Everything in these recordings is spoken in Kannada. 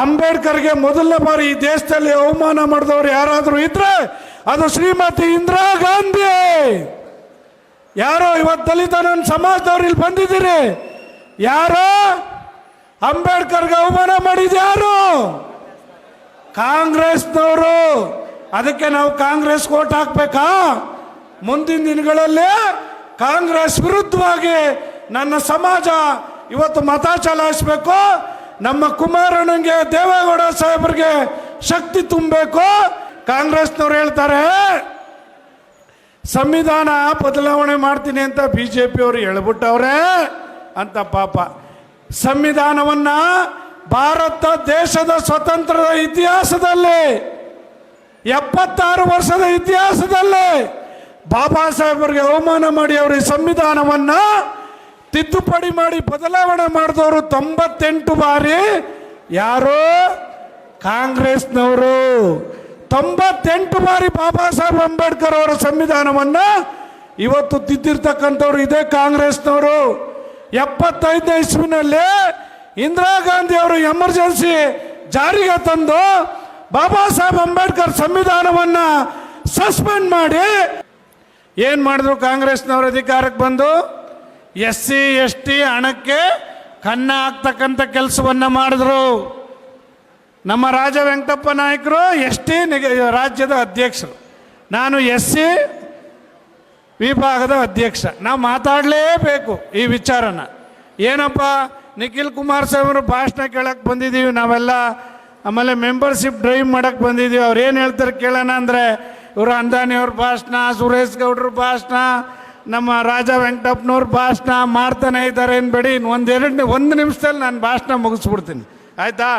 ಅಂಬೇಡ್ಕರ್ಗೆ ಮೊದಲನೇ ಬಾರಿ ಈ ದೇಶದಲ್ಲಿ ಅವಮಾನ ಮಾಡಿದವರು ಯಾರಾದರೂ ಇದ್ರೆ ಅದು ಶ್ರೀಮತಿ ಇಂದಿರಾ ಗಾಂಧಿ. ಯಾರೋ ಇವತ್ತು ದಲಿತ ನನ್ನ ಸಮಾಜದವ್ರು ಇಲ್ಲಿ ಬಂದಿದ್ದೀರಿ. ಯಾರೋ ಅಂಬೇಡ್ಕರ್ಗೆ ಅವಮಾನ ಮಾಡಿದ ಯಾರು? ಕಾಂಗ್ರೆಸ್ನವರು. ಅದಕ್ಕೆ ನಾವು ಕಾಂಗ್ರೆಸ್ ಓಟ್ ಹಾಕ್ಬೇಕಾ? ಮುಂದಿನ ದಿನಗಳಲ್ಲಿ ಕಾಂಗ್ರೆಸ್ ವಿರುದ್ಧವಾಗಿ ನನ್ನ ಸಮಾಜ ಇವತ್ತು ಮತ ಚಲಾಯಿಸಬೇಕು. ನಮ್ಮ ಕುಮಾರಣ್ಣಂಗೆ ದೇವೇಗೌಡ ಸಾಹೇಬ್ರಿಗೆ ಶಕ್ತಿ ತುಂಬಬೇಕು. ಕಾಂಗ್ರೆಸ್ನವ್ರು ಹೇಳ್ತಾರೆ, ಸಂವಿಧಾನ ಬದಲಾವಣೆ ಮಾಡ್ತೀನಿ ಅಂತ ಬಿ ಜೆ ಪಿಯವರು ಹೇಳ್ಬಿಟ್ಟವ್ರೆ ಅಂತ ಪಾಪ. ಸಂವಿಧಾನವನ್ನ ಭಾರತ ದೇಶದ ಸ್ವತಂತ್ರದ ಇತಿಹಾಸದಲ್ಲಿ, ಎಪ್ಪತ್ತಾರು ವರ್ಷದ ಇತಿಹಾಸದಲ್ಲಿ ಬಾಬಾ ಸಾಹೇಬರಿಗೆ ಅವಮಾನ ಮಾಡಿ ಅವರು ಈ ಸಂವಿಧಾನವನ್ನ ತಿದ್ದುಪಡಿ ಮಾಡಿ ಬದಲಾವಣೆ ಮಾಡಿದವರು ತೊಂಬತ್ತೆಂಟು ಬಾರಿ ಯಾರು? ಕಾಂಗ್ರೆಸ್ನವರು. ತೊಂಬತ್ತೆಂಟು ಬಾರಿ ಬಾಬಾ ಸಾಹೇಬ್ ಅಂಬೇಡ್ಕರ್ ಅವರ ಸಂವಿಧಾನವನ್ನ ಇವತ್ತು ತಿದ್ದಿರ್ತಕ್ಕಂಥವ್ರು ಇದೇ ಕಾಂಗ್ರೆಸ್ನವರು. ಎಪ್ಪತ್ತೈದನೇ ಇಸ್ವಿನಲ್ಲಿ ಇಂದಿರಾ ಗಾಂಧಿ ಅವರು ಎಮರ್ಜೆನ್ಸಿ ಜಾರಿಗೆ ತಂದು ಬಾಬಾ ಸಾಹೇಬ್ ಅಂಬೇಡ್ಕರ್ ಸಂವಿಧಾನವನ್ನ ಸಸ್ಪೆಂಡ್ ಮಾಡಿ ಏನ್ ಮಾಡಿದ್ರು ಕಾಂಗ್ರೆಸ್ನವರು ಅಧಿಕಾರಕ್ಕೆ ಬಂದು? ಎಸ್ ಸಿ ಎಸ್ ಟಿ ಹಣಕ್ಕೆ ಕನ್ನ ಹಾಕ್ತಕ್ಕಂಥ ಕೆಲಸವನ್ನ ಮಾಡಿದ್ರು. ನಮ್ಮ ರಾಜ ವೆಂಕಟಪ್ಪ ನಾಯಕರು ಎಸ್ ಟಿ ರಾಜ್ಯದ ಅಧ್ಯಕ್ಷರು. ನಾನು ಎಸ್ ಸಿ ವಿಭಾಗದ ಅಧ್ಯಕ್ಷ. ನಾವು ಮಾತಾಡಲೇಬೇಕು ಈ ವಿಚಾರನ. ಏನಪ್ಪ, ನಿಖಿಲ್ ಕುಮಾರ್ ಸಾಹೇಬರು ಭಾಷಣ ಕೇಳಕ್ಕೆ ಬಂದಿದ್ದೀವಿ ನಾವೆಲ್ಲ ಆಮೇಲೆ ಮೆಂಬರ್ಶಿಪ್ ಡ್ರೈವ್ ಮಾಡಕ್ಕೆ ಬಂದಿದ್ದೀವಿ ಅವ್ರು ಏನು ಹೇಳ್ತಾರೆ ಕೇಳೋಣ ಅಂದರೆ, ಇವರು ಅಂದಾನಿಯವ್ರ ಭಾಷಣ, ಸುರೇಶ್ ಗೌಡ್ರ ಭಾಷಣ ನಮ್ಮ ರಾಜ ವೆಂಕಟಪ್ಪನವ್ರ ಭಾಷಣ ಮಾಡ್ತಾನೆ ಇದ್ದಾರೆ ಬೇಡಿ, ಇನ್ನು ಒಂದೆರಡು ಒಂದು ನಿಮಿಷದಲ್ಲಿ ನಾನು ಭಾಷಣ ಮುಗಿಸ್ಬಿಡ್ತೀನಿ. ಆಯಿತಾ?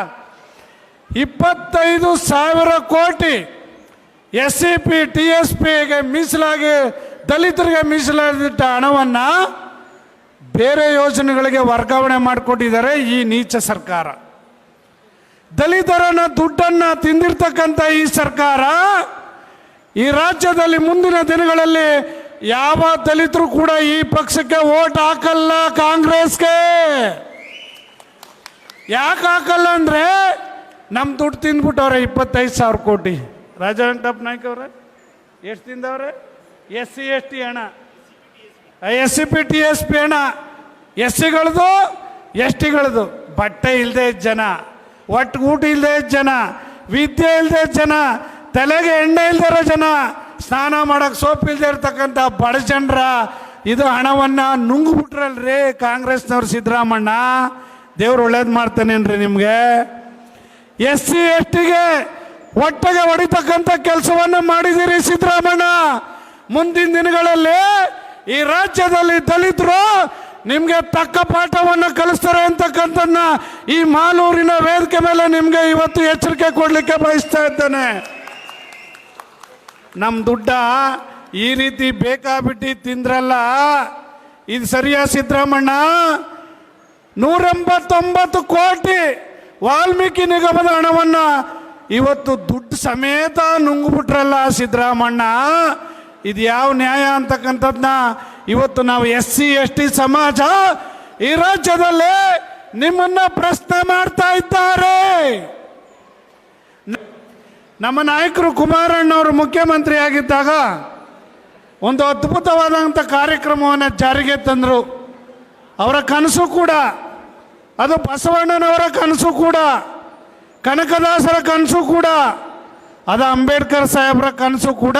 ಇಪ್ಪತ್ತೈದು ಸಾವಿರ ಕೋಟಿ S C P, T S ಪಿಗೆ ಮೀಸಲಾಗಿ, ದಲಿತರಿಗೆ ಮೀಸಲಾಗಿಟ್ಟ ಹಣವನ್ನು ಬೇರೆ ಯೋಜನೆಗಳಿಗೆ ವರ್ಗಾವಣೆ ಮಾಡಿಕೊಟ್ಟಿದ್ದಾರೆ ಈ ನೀಚ ಸರ್ಕಾರ. ದಲಿತರನ್ನ ದುಡ್ಡನ್ನ ತಿಂದಿರ್ತಕ್ಕಂಥ ಈ ಸರ್ಕಾರ ಈ ರಾಜ್ಯದಲ್ಲಿ ಮುಂದಿನ ದಿನಗಳಲ್ಲಿ ಯಾವ ದಲಿತರು ಕೂಡ ಈ ಪಕ್ಷಕ್ಕೆ ಓಟ್ ಹಾಕಲ್ಲ ಕಾಂಗ್ರೆಸ್ಗೆ? ಯಾಕೆ ಹಾಕಲ್ಲ ಅಂದ್ರೆ ನಮ್ಮ ದುಡ್ಡು ತಿಂದ್ಬಿಟ್ಟವ್ರೆ ಇಪ್ಪತ್ತೈದು ಸಾವಿರ ಕೋಟಿ. ರಾಜ ವೆಂಕಟಪ್ಪ ಅವ್ರೆ, ಎಷ್ಟು ತಿಂದವ್ರೆ? ಎಸ್ ಸಿ ಎಸ್ ಟಿ ಹಣ S C P, T, S P ಹಣ ಎಸ್ ಸಿಗಳದು ಎಸ್ ಟಿಗಳದು ಬಟ್ಟೆ ಇಲ್ಲದೆ ಜನ ಒಟ್ಟು ಊಟ ಇಲ್ಲದೆ ಜನ, ವಿದ್ಯೆ ಇಲ್ಲದೆ ಜನ, ತಲೆಗೆ ಎಣ್ಣೆ ಇಲ್ದಿರೋ ಜನ ಸ್ನಾನ ಮಾಡೋಕ್ಕೆ ಸೋಪ್ ಇಲ್ಲದೆ ಇರ್ತಕ್ಕಂಥ ಬಡ ಜನರ, ಇದು ಹಣವನ್ನ ನುಂಗ್ಬಿಟ್ರಲ್ರಿ ಕಾಂಗ್ರೆಸ್ನವ್ರು ಸಿದ್ದರಾಮಣ್ಣ. ದೇವ್ರು ಒಳ್ಳೇದು ಮಾಡ್ತಾನೇನ್ರಿ ನಿಮಗೆ. ಎಸ್ ಸಿ ಎಸ್ ಟಿಗೆ ಒಟ್ಟಿಗೆ ಹೊಡಿತಕ್ಕಂಥ ಕೆಲಸವನ್ನ ಮಾಡಿದಿರಿ ಸಿದ್ದರಾಮಣ್ಣ. ಮುಂದಿನ ದಿನಗಳಲ್ಲಿ ಈ ರಾಜ್ಯದಲ್ಲಿ ದಲಿತರು ನಿಮಗೆ ತಕ್ಕ ಪಾಠವನ್ನು ಕಲಿಸ್ತಾರೆ ಅಂತಕ್ಕಂಥದ್ದನ್ನ ಈ ಮಾಲೂರಿನ ವೇದಿಕೆ ಮೇಲೆ ನಿಮಗೆ ಇವತ್ತು ಎಚ್ಚರಿಕೆ ಕೊಡ್ಲಿಕ್ಕೆ ಬಯಸ್ತಾ ಇದ್ದೇನೆ. ನಮ್ಮ ದುಡ್ಡ ಈ ರೀತಿ ಬೇಕಾಬಿಟ್ಟಿ ತಿಂದ್ರಲ್ಲ, ಇದು ಸರಿಯಾ ಸಿದ್ದರಾಮಣ್ಣ? ನೂರೆಂಬತ್ತೊಂಬತ್ತು ಕೋಟಿ ವಾಲ್ಮೀಕಿ ನಿಗಮದ ಹಣವನ್ನು ಇವತ್ತು ದುಡ್ಡು ಸಮೇತ ನುಂಗ್ಬಿಟ್ರಲ್ಲ ಸಿದ್ದರಾಮಣ್ಣ. ಇದು ಯಾವ ನ್ಯಾಯ ಅಂತಕ್ಕಂಥದ್ದನ್ನ ಇವತ್ತು ನಾವು ಎಸ್ ಸಿ, ಎಸ್ ಟಿ ಸಮಾಜ ಈ ರಾಜ್ಯದಲ್ಲಿ ನಿಮ್ಮನ್ನ ಪ್ರಶ್ನೆ ಮಾಡ್ತಾ ಇದ್ದಾರೆ. ನಮ್ಮ ನಾಯಕರು ಕುಮಾರಣ್ಣವರು ಮುಖ್ಯಮಂತ್ರಿ ಆಗಿದ್ದಾಗ ಒಂದು ಅದ್ಭುತವಾದಂಥ ಕಾರ್ಯಕ್ರಮವನ್ನು ಜಾರಿಗೆ ತಂದರು. ಅವರ ಕನಸು ಕೂಡ, ಅದು ಬಸವಣ್ಣನವರ ಕನಸು ಕೂಡ, ಕನಕದಾಸರ ಕನಸು ಕೂಡ, ಅದು ಅಂಬೇಡ್ಕರ್ ಸಾಹೇಬರ ಕನಸು ಕೂಡ,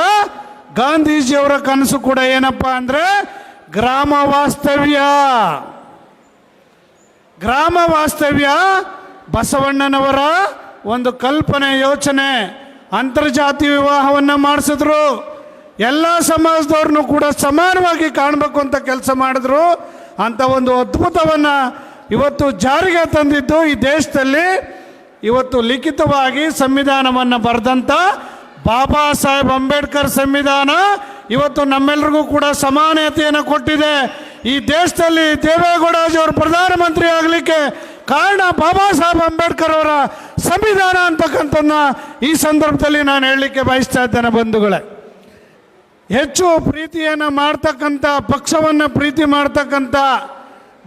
ಗಾಂಧೀಜಿಯವರ ಕನಸು ಕೂಡ ಏನಪ್ಪ ಅಂದರೆ ಗ್ರಾಮ ವಾಸ್ತವ್ಯ. ಗ್ರಾಮ ವಾಸ್ತವ್ಯ ಬಸವಣ್ಣನವರ ಒಂದು ಕಲ್ಪನೆ ಯೋಚನೆ. ಅಂತರ್ಜಾತಿ ವಿವಾಹವನ್ನು ಮಾಡಿಸಿದ್ರು. ಎಲ್ಲ ಸಮಾಜದವ್ರನ್ನು ಕೂಡ ಸಮಾನವಾಗಿ ಕಾಣಬೇಕು ಅಂತ ಕೆಲಸ ಮಾಡಿದ್ರು. ಅಂತ ಒಂದು ಅದ್ಭುತವನ್ನು ಇವತ್ತು ಜಾರಿಗೆ ತಂದಿದ್ದು ಈ ದೇಶದಲ್ಲಿ. ಇವತ್ತು ಲಿಖಿತವಾಗಿ ಸಂವಿಧಾನವನ್ನು ಬರೆದಂಥ ಬಾಬಾ ಸಾಹೇಬ್ ಅಂಬೇಡ್ಕರ್ ಸಂವಿಧಾನ ಇವತ್ತು ನಮ್ಮೆಲ್ರಿಗೂ ಕೂಡ ಸಮಾನತೆಯನ್ನು ಕೊಟ್ಟಿದೆ. ಈ ದೇಶದಲ್ಲಿ ದೇವೇಗೌಡಜಿಯವರು ಪ್ರಧಾನಮಂತ್ರಿ ಆಗಲಿಕ್ಕೆ ಕಾರಣ ಬಾಬಾ ಸಾಹೇಬ್ ಅಂಬೇಡ್ಕರ್ ಅವರ ಸಂವಿಧಾನ ಅಂತಕ್ಕಂಥದ್ದನ್ನ ಈ ಸಂದರ್ಭದಲ್ಲಿ ನಾನು ಹೇಳಲಿಕ್ಕೆ ಬಯಸ್ತಾ ಇದ್ದೇನೆ ಬಂಧುಗಳೇ. ಹೆಚ್ಚು ಪ್ರೀತಿಯನ್ನು ಮಾಡ್ತಕ್ಕಂಥ, ಪಕ್ಷವನ್ನು ಪ್ರೀತಿ ಮಾಡ್ತಕ್ಕಂಥ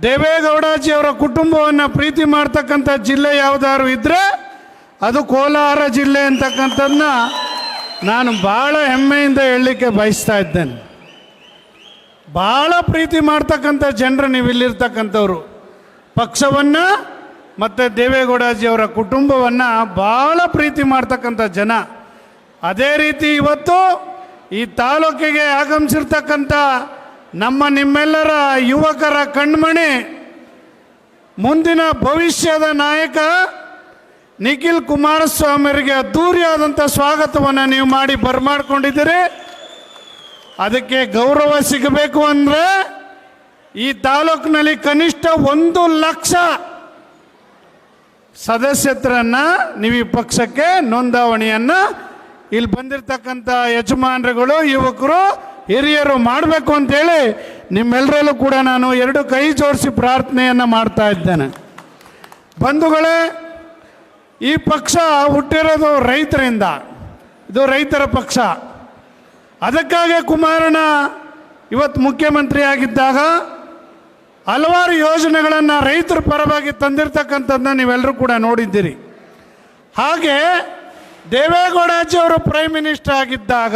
ದೇವೇಗೌಡಜಿಯವರ ಕುಟುಂಬವನ್ನು ಪ್ರೀತಿ ಮಾಡ್ತಕ್ಕಂಥ ಜಿಲ್ಲೆ ಯಾವುದಾದ್ರು ಇದ್ದರೆ ಅದು ಕೋಲಾರ ಜಿಲ್ಲೆ ಅಂತಕ್ಕಂಥದ್ದನ್ನ ನಾನು ಭಾಳ ಹೆಮ್ಮೆಯಿಂದ ಹೇಳಲಿಕ್ಕೆ ಬಯಸ್ತಾ ಇದ್ದೇನೆ. ಭಾಳ ಪ್ರೀತಿ ಮಾಡ್ತಕ್ಕಂಥ ಜನರು ನೀವು ಇಲ್ಲಿರ್ತಕ್ಕಂಥವ್ರು ಪಕ್ಷವನ್ನು ಮತ್ತು ದೇವೇಗೌಡಜಿಯವರ ಕುಟುಂಬವನ್ನು ಭಾಳ ಪ್ರೀತಿ ಮಾಡ್ತಕ್ಕಂಥ ಜನ. ಅದೇ ರೀತಿ ಇವತ್ತು ಈ ತಾಲೂಕಿಗೆ ಆಗಮಿಸಿರ್ತಕ್ಕಂಥ ನಮ್ಮ ನಿಮ್ಮೆಲ್ಲರ ಯುವಕರ ಕಣ್ಮಣಿ, ಮುಂದಿನ ಭವಿಷ್ಯದ ನಾಯಕ ನಿಖಿಲ್ ಕುಮಾರಸ್ವಾಮಿಯವರಿಗೆ ಅದ್ದೂರಿಯಾದಂಥ ಸ್ವಾಗತವನ್ನು ನೀವು ಮಾಡಿ ಬರಮಾಡ್ಕೊಂಡಿದ್ದೀರಿ. ಅದಕ್ಕೆ ಗೌರವ ಸಿಗಬೇಕು ಅಂದರೆ ಈ ತಾಲೂಕಿನಲ್ಲಿ ಕನಿಷ್ಠ ಒಂದು ಲಕ್ಷ ಸದಸ್ಯತ್ರನ್ನ ನೀವು ಈ ಪಕ್ಷಕ್ಕೆ ನೋಂದಾವಣಿಯನ್ನು ಇಲ್ಲಿ ಬಂದಿರತಕ್ಕಂಥ ಯಜಮಾನರುಗಳು, ಯುವಕರು, ಹಿರಿಯರು ಮಾಡಬೇಕು ಅಂತೇಳಿ ನಿಮ್ಮೆಲ್ಲರಲ್ಲೂ ಕೂಡ ನಾನು ಎರಡು ಕೈ ಜೋಡಿಸಿ ಪ್ರಾರ್ಥನೆಯನ್ನು ಮಾಡ್ತಾ ಇದ್ದೇನೆ. ಬಂಧುಗಳೇ, ಈ ಪಕ್ಷ ಹುಟ್ಟಿರೋದು ರೈತರಿಂದ. ಇದು ರೈತರ ಪಕ್ಷ. ಅದಕ್ಕಾಗಿ ಕುಮಾರಣ್ಣ ಇವತ್ತು ಮುಖ್ಯಮಂತ್ರಿ ಆಗಿದ್ದಾಗ ಹಲವಾರು ಯೋಜನೆಗಳನ್ನು ರೈತರ ಪರವಾಗಿ ತಂದಿರತಕ್ಕಂಥದ್ದನ್ನ ನೀವೆಲ್ಲರೂ ಕೂಡ ನೋಡಿದ್ದೀರಿ. ಹಾಗೆ ದೇವೇಗೌಡಾಜಿಯವರು ಪ್ರೈಮ್ ಮಿನಿಸ್ಟರ್ ಆಗಿದ್ದಾಗ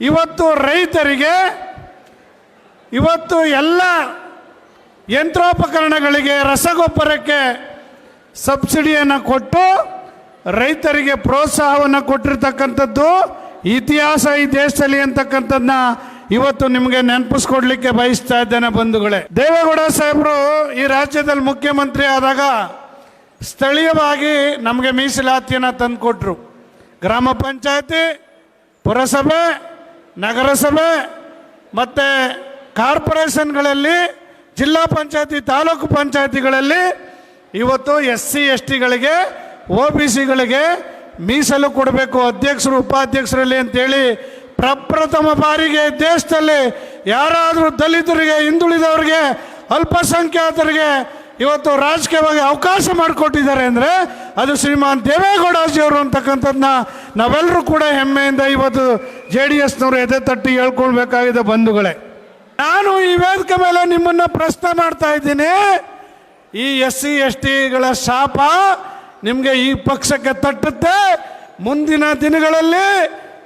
ಇವತ್ತು ರೈತರಿಗೆ ಇವತ್ತು ಎಲ್ಲ ಯಂತ್ರೋಪಕರಣಗಳಿಗೆ ರಸಗೊಬ್ಬರಕ್ಕೆ ಸಬ್ಸಿಡಿಯನ್ನು ಕೊಟ್ಟು ರೈತರಿಗೆ ಪ್ರೋತ್ಸಾಹವನ್ನು ಕೊಟ್ಟಿರ್ತಕ್ಕಂಥದ್ದು ಇತಿಹಾಸ ಈ ದೇಶದಲ್ಲಿ ಅಂತಕ್ಕಂಥದ್ದನ್ನ ಇವತ್ತು ನಿಮಗೆ ನೆನಪಿಸ್ಕೊಡ್ಲಿಕ್ಕೆ ಬಯಸ್ತಾ ಇದ್ದೇನೆ ಬಂಧುಗಳೇ. ದೇವೇಗೌಡ ಸಾಹೇಬರು ಈ ರಾಜ್ಯದಲ್ಲಿ ಮುಖ್ಯಮಂತ್ರಿ ಆದಾಗ ಸ್ಥಳೀಯವಾಗಿ ನಮಗೆ ಮೀಸಲಾತಿಯನ್ನು ತಂದುಕೊಟ್ರು. ಗ್ರಾಮ ಪಂಚಾಯತಿ, ಪುರಸಭೆ, ನಗರಸಭೆ ಮತ್ತು ಕಾರ್ಪೊರೇಷನ್ಗಳಲ್ಲಿ, ಜಿಲ್ಲಾ ಪಂಚಾಯತಿ, ತಾಲೂಕು ಪಂಚಾಯತಿಗಳಲ್ಲಿ ಇವತ್ತು ಎಸ್ ಸಿ, ಎಸ್ ಟಿಗಳಿಗೆ ಒ ಬಿ ಸಿಗಳಿಗೆ ಮೀಸಲು ಕೊಡಬೇಕು ಅಧ್ಯಕ್ಷರು, ಉಪಾಧ್ಯಕ್ಷರಲ್ಲಿ ಅಂತೇಳಿ ಪ್ರಪ್ರಥಮ ಬಾರಿಗೆ ದೇಶದಲ್ಲಿ ಯಾರಾದರೂ ದಲಿತರಿಗೆ, ಹಿಂದುಳಿದವರಿಗೆ, ಅಲ್ಪಸಂಖ್ಯಾತರಿಗೆ ಇವತ್ತು ರಾಜಕೀಯವಾಗಿ ಅವಕಾಶ ಮಾಡಿಕೊಟ್ಟಿದ್ದಾರೆ ಅಂದರೆ ಅದು ಶ್ರೀಮಾನ್ ದೇವೇಗೌಡಜಿಯವರು ಅಂತಕ್ಕಂಥದ್ದನ್ನ ನಾವೆಲ್ಲರೂ ಕೂಡ ಹೆಮ್ಮೆಯಿಂದ ಇವತ್ತು ಜೆ ಡಿ ಎಸ್ನವರು ಎದೆ ತಟ್ಟಿ ಹೇಳ್ಕೊಳ್ಬೇಕಾಗಿದೆ ಬಂಧುಗಳೇ. ನಾನು ಈ ವೇದಿಕೆ ಮೇಲೆ ನಿಮ್ಮನ್ನು ಪ್ರಶ್ನೆ ಮಾಡ್ತಾ ಇದ್ದೀನಿ. ಈ ಎಸ್ ಸಿ ಎಸ್ ಟಿಗಳ ಶಾಪ ನಿಮಗೆ ಈ ಪಕ್ಷಕ್ಕೆ ತಟ್ಟುತ್ತೆ. ಮುಂದಿನ ದಿನಗಳಲ್ಲಿ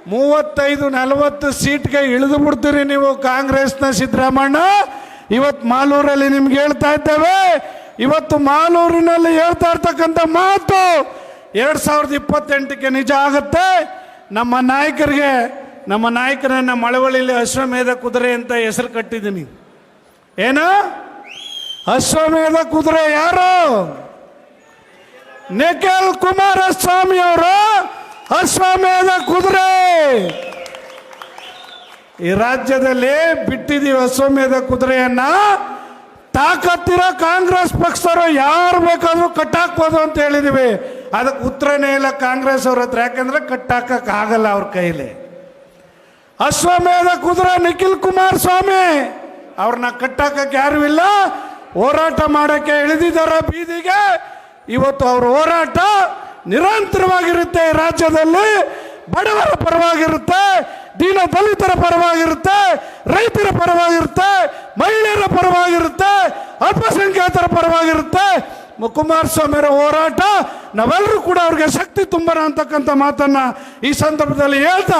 ಮೂವತ್ತೈದು, ನಲವತ್ತು ಸೀಟ್ಗೆ ಇಳಿದು ಬಿಡ್ತೀರಿ ನೀವು ಕಾಂಗ್ರೆಸ್ನ ಸಿದ್ದರಾಮಣ್ಣ. ಇವತ್ತು ಮಾಲೂರಲ್ಲಿ ನಿಮ್ಗೆ ಹೇಳ್ತಾ ಇದ್ದೇವೆ. ಇವತ್ತು ಮಾಲೂರಿನಲ್ಲಿ ಹೇಳ್ತಾ ಇರ್ತಕ್ಕಂಥ ಮಾತು ಎರಡು ಸಾವಿರದ ಇಪ್ಪತ್ತೆಂಟಕ್ಕೆ ನಿಜ ಆಗುತ್ತೆ. ನಮ್ಮ ನಾಯಕರಿಗೆ, ನಮ್ಮ ನಾಯಕರನ್ನ ಮಳವಳ್ಳಿಲಿ ಅಶ್ವಮೇಧ ಕುದುರೆ ಅಂತ ಹೆಸರು ಕಟ್ಟಿದ್ದೀನಿ. ಏನು? ಅಶ್ವಮೇಧ ಕುದುರೆ ಯಾರು? ನಿಖಿಲ್ ಕುಮಾರಸ್ವಾಮಿ ಅವರು. ಅಶ್ವಮೇಧ ಕುದುರೆ. ಈ ರಾಜ್ಯದಲ್ಲಿ ಬಿಟ್ಟಿದ್ದೀವಿ ಅಶ್ವಮೇಧ ಕುದುರೆಯನ್ನ. ತಾಕತ್ತಿರೋ ಕಾಂಗ್ರೆಸ್ ಪಕ್ಷದವರು ಯಾರು ಬೇಕಾದ್ರೂ ಕಟ್ಟಾಕ್ಬೋದು ಅಂತ ಹೇಳಿದೀವಿ ಅದಕ್ಕೆ ಉತ್ತರನೇ ಇಲ್ಲ ಕಾಂಗ್ರೆಸ್ ಅವ್ರ ಹತ್ರ. ಯಾಕಂದ್ರೆ ಕಟ್ಟಾಕಕ್ ಆಗಲ್ಲ ಅವ್ರ ಕೈಲಿ. ಅಶ್ವಮೇಧ ಕುದುರೆ ನಿಖಿಲ್ ಕುಮಾರ್ ಸ್ವಾಮಿ. ಅವ್ರನ್ನ ಕಟ್ಟಾಕಕ್ಕೆ ಯಾರು ಇಲ್ಲ. ಹೋರಾಟ ಮಾಡಕ್ಕೆ ಇಳಿದಿದ್ದಾರೆ ಬೀದಿಗೆ. ಇವತ್ತು ಅವ್ರ ಹೋರಾಟ ನಿರಂತರವಾಗಿರುತ್ತೆ ರಾಜ್ಯದಲ್ಲಿ. ಬಡವರ ಪರವಾಗಿರುತ್ತೆ ದೀನ ದಲಿತರ ಪರವಾಗಿರುತ್ತೆ, ರೈತರ ಪರವಾಗಿರುತ್ತೆ, ಮಹಿಳೆಯರ ಪರವಾಗಿರುತ್ತೆ, ಅಲ್ಪಸಂಖ್ಯಾತರ ಪರವಾಗಿರುತ್ತೆ. ಕುಮಾರಸ್ವಾಮಿಯರ ಹೋರಾಟ, ನಾವೆಲ್ಲರೂ ಕೂಡ ಅವ್ರಿಗೆ ಶಕ್ತಿ ತುಂಬರ ಅಂತಕ್ಕಂಥ ಮಾತನ್ನ ಈ ಸಂದರ್ಭದಲ್ಲಿ ಹೇಳ್ತಾ